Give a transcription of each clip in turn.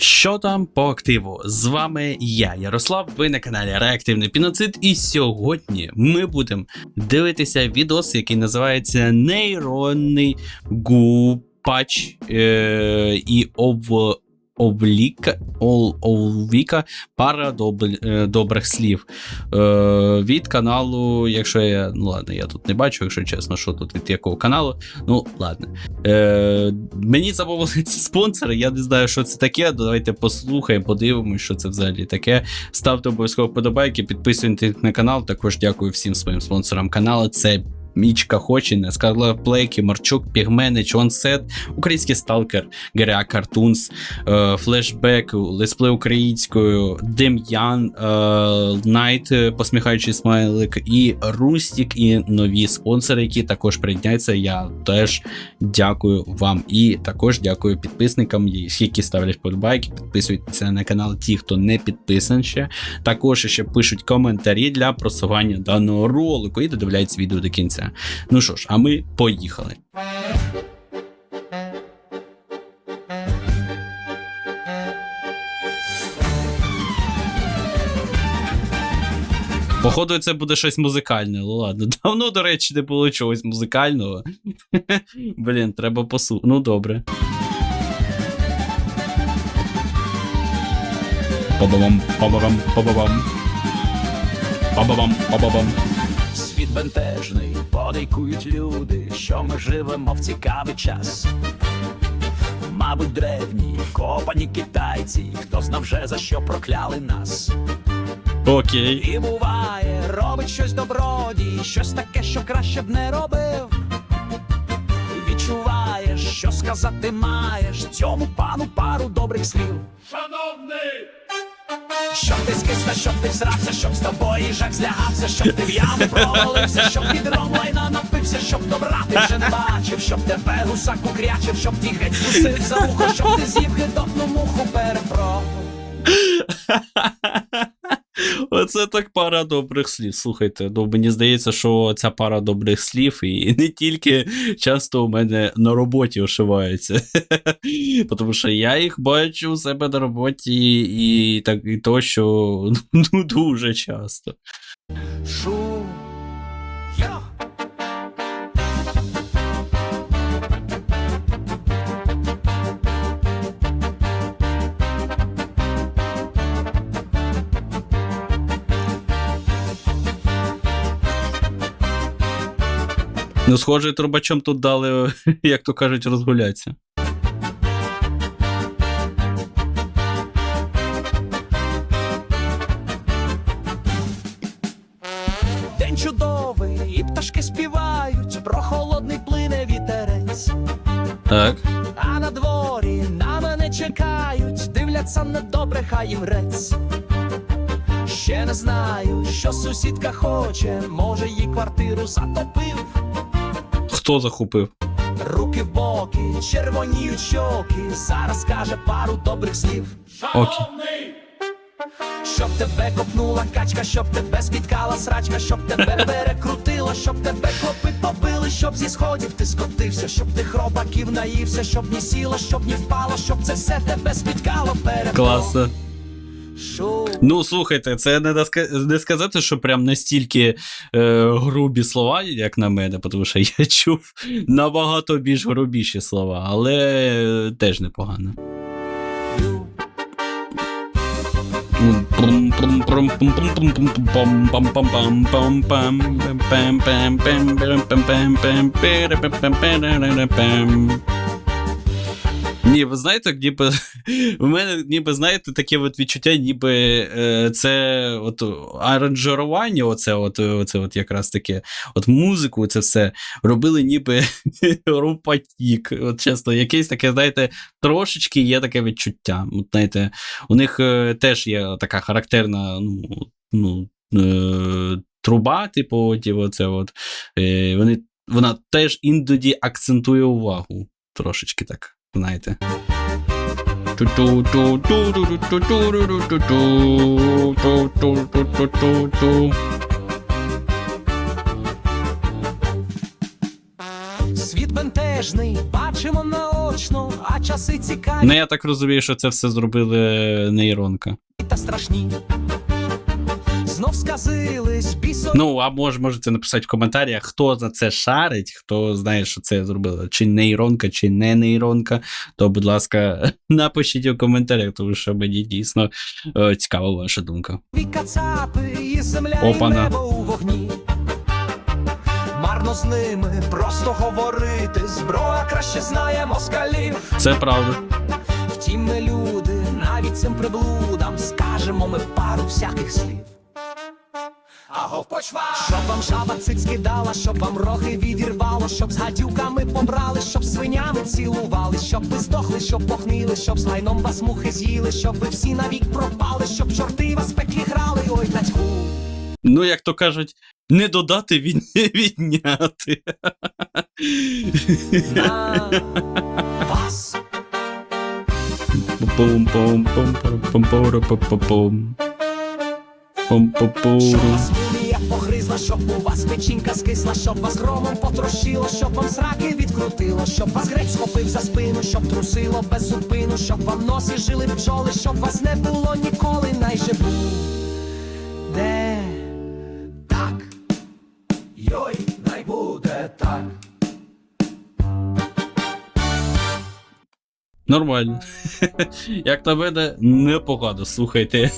Що там по активу? З вами я, Ярослав, ви на каналі Реактивний Піноцид, і сьогодні ми будемо дивитися відос, який називається Нейронний гупач е, і ов, Овліка, ол, Овліка пара доб, е, добрих слів е, від каналу, якщо я. Ну ладно, я тут не бачу, якщо чесно, що тут від якого каналу. Ну, ладно. Е, мені замовили ці спонсори, я не знаю, що це таке. Давайте послухаємо, подивимось, що це взагалі таке. Ставте обов'язково подобайки, підписуйтесь на канал. Також дякую всім своїм спонсорам каналу. Це Мічка Хочіне, Скарла Плейки, Марчук, Пігменич, Онсет, Український Сталкер, Геря Картунс, е, Флешбек, Лесплей українською, Дем'ян, е, Найт, посміхаючий смайлик, і Рустік, і нові спонсори, які також приєдняються. Я теж дякую вам. І також дякую підписникам, які ставлять подобайки, підписуйтеся на канал, ті, хто не підписан ще. Також ще пишуть коментарі для просування даного ролику і додивляються відео до кінця. Ну що ж, а ми поїхали. Походу, це буде щось музикальне. Ну ладно. Давно, до речі, не було чогось музикального. Блін, треба посу. Ну добре. Па-ба-бам, па-ба-бам, па-ба-бам. Па-ба-бам, па-ба-бам. Бентежний, подейкують люди, що ми живемо в цікавий час. Мабуть, древні, копані китайці, хто знав вже за що прокляли нас. Окей. І буває, робить щось добродій, щось таке, що краще б не робив. Відчуваєш, що сказати маєш цьому пану пару добрих слів. Шановний! Щоб ти скисла, щоб ти всрався, щоб з тобою жак злягався, щоб ти в яму провалився, щоб відром лайна напився, щоб добра ти вже не бачив, щоб тебе гусак укрячив, щоб ті геть кусив за ухо, щоб ти з'їв гидотну муху перепро. Оце так пара добрих слів. Слухайте, ну мені здається, що ця пара добрих слів і не тільки часто у мене на роботі ошиваються. Тому що я їх бачу у себе на роботі і так і то, що ну дуже часто. Шу. Ну, схоже, трубачом тут дали, як то кажуть, розгулятися. День чудовий, і пташки співають, про холодний плине вітерець. Так. А на дворі на мене чекають, дивляться недобре, хай їм рець. Ще не знаю, що сусідка хоче, може їй квартиру затопив. Хто захопив? Руки в боки, червоніють щоки, зараз каже пару добрих слів. Шановний! Щоб тебе копнула качка, щоб тебе спіткала срачка, щоб тебе перекрутило, щоб тебе клопи побили, щоб зі сходів ти скотився, щоб ти хробаків наївся, щоб ні сіла, щоб ні впала, щоб це все тебе спіткало перед Класно. Ну, слухайте, це не, не сказати, що прям настільки е, грубі слова, як на мене, тому що я чув набагато більш грубіші слова, але теж непогано. Ні, ви знаєте, ніби в мене ніби знаєте таке от відчуття, ніби е, це от аранжирування, оце от, оце от якраз таке, от музику, це все робили ніби рупатік. От чесно, якесь таке, знаєте, трошечки є таке відчуття. От, знаєте, у них е, теж є така характерна, ну, ну е, труба, типу, ті, оце от, е, вони, вона теж іноді акцентує увагу. Трошечки так, знаєте. Світ бентежний, бачимо наочно, а часи цікаві Ну я так розумію, що це все зробили нейронка. та страшні. Знов сказились бісо. Ну, а може, можете написати в коментарях, хто за це шарить, хто знає, що це зробила, чи нейронка, чи не нейронка, то, будь ласка, напишіть у коментарях, тому що мені дійсно е, цікава ваша думка. Кацапи земля Опана. і небо у вогні. Марно з ними просто говорити. Зброя краще знає москалів. Це правда. Втім, ми люди, навіть цим приблудам скажемо ми пару всяких слів. Агов почва, щоб вам жаба цицьки дала, щоб вам роги відірвало, щоб з гадюками побрали, щоб свинями цілували, щоб ви здохли, щоб похнили, щоб з лайном вас мухи з'їли, щоб ви всі навік пропали, щоб чорти вас пеклі грали, ой, тацьку. Ну, як то кажуть, не додати від... відняти. На вас. Пум-пум-пум-пум-пум-пум-пум-пум. Щоб Пум-пум-пум. Вас мрія погризла, щоб у вас печінка скисла, щоб вас громом потрощило, щоб вам сраки відкрутило, щоб вас грець схопив за спину, щоб трусило без зупину, щоб вам носі жили бджоли, щоб вас не було ніколи, найже Нормально. Як на мене, непогано. Слухайте.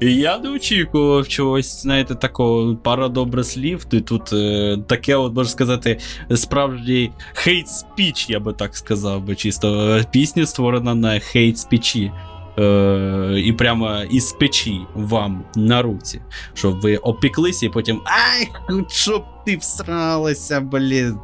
Я не очікував чогось, знаєте, такого пара добрих слів. Ти тут е, таке, от можна сказати, справжній хейт спіч, я би так сказав би чисто. Е, Пісня створена на хейт спічі. Е, і прямо із печі вам на руці, щоб ви опіклися і потім. Ай, щоб ти всралася, блін.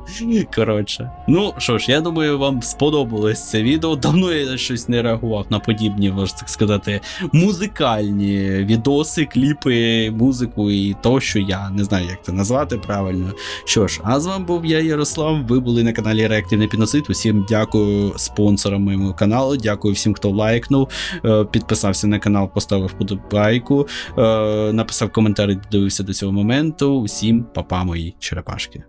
Коротше. Ну що ж, я думаю, вам сподобалось це відео. Давно я щось не реагував на подібні, можна так сказати, музикальні відоси, кліпи, музику і то, що я не знаю, як це назвати правильно. Що ж, а з вами був я, Ярослав. Ви були на каналі Реактивний Піноцит. Усім дякую спонсорам моєму каналу. Дякую всім, хто лайкнув, е, підписався на канал, поставив вподобайку, е, написав коментар, дивився до цього моменту. Усім папа мої черепашки.